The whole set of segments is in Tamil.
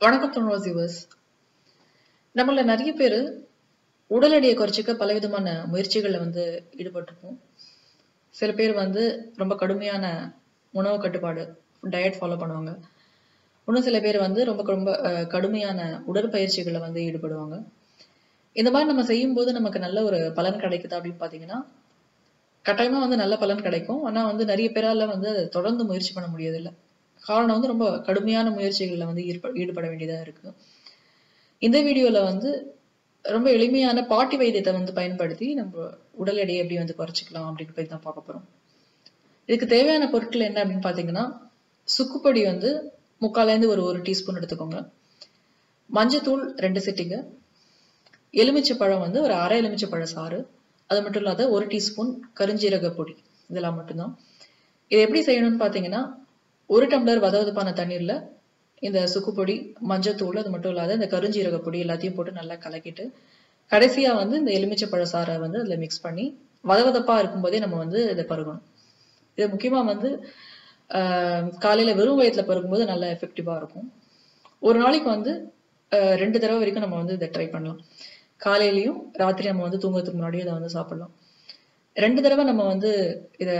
வணக்கம் தொண்ணூறு வியூவர்ஸ். நம்மள நிறைய பேர் உடல் எடையை குறைச்சிக்க பலவிதமான முயற்சிகளில் வந்து ஈடுபட்டிருப்போம். சில பேர் வந்து ரொம்ப கடுமையான உணவு கட்டுப்பாடு டயட் ஃபாலோ பண்ணுவாங்க. இன்னும் சில பேர் வந்து ரொம்ப ரொம்ப கடுமையான உடற்பயிற்சிகளில் வந்து ஈடுபடுவாங்க. இந்த மாதிரி நம்ம செய்யும்போது நமக்கு நல்ல ஒரு பலன் கிடைக்குதா அப்படின்னு பார்த்தீங்கன்னா கட்டாயமாக வந்து நல்ல பலன் கிடைக்கும். ஆனால் வந்து நிறைய பேரால் வந்து தொடர்ந்து முயற்சி பண்ண முடியதில்லை காரணம் வந்து ரொம்ப கடுமையான முயற்சிகள்ல வந்து ஈடுபட வேண்டியதா இருக்கு. இந்த வீடியோல வந்து ரொம்ப எளிமையான பாட்டி வைத்தியத்தை வந்து பயன்படுத்தி நம்ம உடல் எடையை எப்படி வந்து குறைச்சிக்கலாம் அப்படின்னு போய் தான் பார்க்க போறோம். இதுக்கு தேவையான பொருட்கள் என்ன அப்படின்னு பார்த்தீங்கன்னா சுக்குப்பொடி வந்து முக்காலேருந்து ஒரு ஒரு டீஸ்பூன் எடுத்துக்கோங்க. மஞ்சத்தூள் ரெண்டு சிட்டிங்க. எலுமிச்சை பழம் வந்து ஒரு அரை எலுமிச்சை பழ சாறு. அது மட்டும் இல்லாத ஒரு டீஸ்பூன் கருஞ்சீரக பொடி இதெல்லாம் மட்டும்தான். இது எப்படி செய்யணும்னு பார்த்தீங்கன்னா ஒரு டம்ளர் வதவதப்பான தண்ணீரில் இந்த சுக்குப்பொடி மஞ்சத்தூள் அது மட்டும் இல்லாத இந்த கருஞ்சீரக பொடி எல்லாத்தையும் போட்டு நல்லா கலக்கிட்டு கடைசியாக வந்து இந்த எலுமிச்சைப்பழ சாரை சாறை வந்து அதில் மிக்ஸ் பண்ணி வதவதப்பாக இருக்கும்போதே நம்ம வந்து இதை பருகணும். இது முக்கியமாக வந்து காலையில் வெறும் வயத்தில் பருகும்போது நல்லா எஃபெக்டிவாக இருக்கும். ஒரு நாளைக்கு வந்து ரெண்டு தடவை வரைக்கும் நம்ம வந்து இதை ட்ரை பண்ணலாம். காலையிலையும் ராத்திரி நம்ம வந்து தூங்குறதுக்கு முன்னாடியும் இதை வந்து சாப்பிடலாம். ரெண்டு தடவை நம்ம வந்து இதை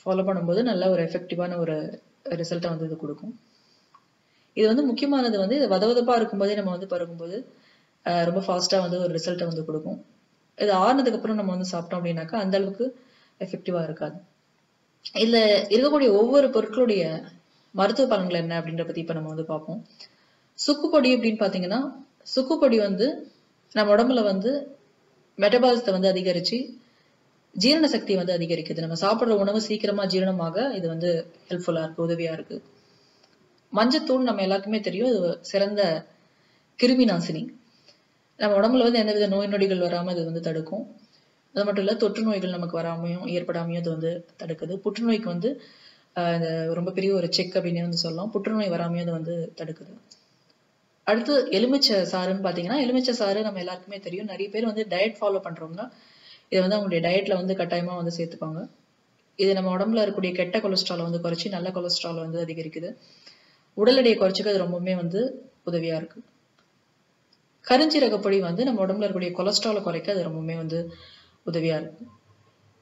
ஃபாலோ பண்ணும்போது நல்ல ஒரு எஃபெக்டிவான ஒரு ரிசல்ட்டை வந்து இது கொடுக்கும். இது வந்து முக்கியமானது வந்து வதவதப்பாக இருக்கும்போதே நம்ம வந்து பருகும்போது ஆஹ், ரொம்ப ஃபாஸ்ட்டாக வந்து ஒரு ரிசல்ட்டை வந்து கொடுக்கும். இது ஆறுனதுக்கு அப்புறம் நம்ம வந்து சாப்பிட்டோம் அப்படின்னாக்கா அந்த அளவுக்கு எஃபெக்டிவா இருக்காது. இதுல இருக்கக்கூடிய ஒவ்வொரு பொருட்களுடைய மருத்துவ பலன்கள் என்ன அப்படின்ற பத்தி இப்ப நம்ம வந்து பார்ப்போம். சுக்குப்பொடி அப்படின்னு பாத்தீங்கன்னா சுக்குப்பொடி வந்து நம்ம உடம்புல வந்து மெட்டபாலிசத்தை வந்து அதிகரிச்சு ஜீரண சக்தி வந்து அதிகரிக்குது. நம்ம சாப்பிடுற உணவு சீக்கிரமா ஜீரணமாக இது வந்து ஹெல்ப்ஃபுல்லா இருக்கு உதவியா இருக்கு. மஞ்சத்தூள் நம்ம எல்லாருக்குமே தெரியும். இது சிறந்த கிருமி நாசினி நம்ம உடம்புல வந்து எந்தவித நோய் நொடிகள் வராம இது வந்து தடுக்கும். அது மட்டும் இல்ல தொற்று நோய்கள் நமக்கு வராமையும் ஏற்படாமையும் இது வந்து தடுக்குது. புற்றுநோய்க்கு வந்து ஆஹ் இந்த ரொம்ப பெரிய ஒரு செக் அப்படின்னு வந்து சொல்லலாம். புற்றுநோய் வராமையும் அது வந்து தடுக்குது. அடுத்து எலுமிச்சை சாறுன்னு பாத்தீங்கன்னா எலுமிச்சை சாறு நம்ம எல்லாருக்குமே தெரியும். நிறைய பேர் வந்து டயட் ஃபாலோ பண்றவங்க இதை வந்து அவங்களுடைய டயட்ல வந்து கட்டாயமா வந்து சேர்த்துப்பாங்க. இது நம்ம உடம்புல இருக்கக்கூடிய கெட்ட கொலஸ்ட்ராலை வந்து குறைச்சி நல்ல கொலஸ்ட்ரால் வந்து அதிகரிக்குது. உடல் எடையை குறைச்சிக்க அது ரொம்பவுமே வந்து உதவியா இருக்கு. கருஞ்சீரகப்பொடி வந்து நம்ம உடம்புல இருக்கக்கூடிய கொலஸ்ட்ராலை குறைக்க அது ரொம்பவுமே வந்து உதவியா இருக்கு.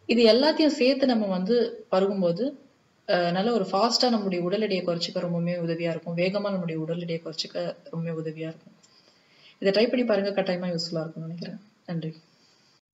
இது எல்லாத்தையும் சேர்த்து நம்ம வந்து பருகும்போது நல்ல ஒரு ஃபாஸ்டா நம்முடைய உடல் எடையை குறைச்சிக்க ரொம்பவுமே உதவியா இருக்கும். வேகமா நம்முடைய உடல் எடையை குறைச்சிக்க ரொம்பவே உதவியா இருக்கும். இதை ட்ரை பண்ணி பாருங்க. கட்டாயமா யூஸ்ஃபுல்லா இருக்கும்னு நினைக்கிறேன். நன்றி.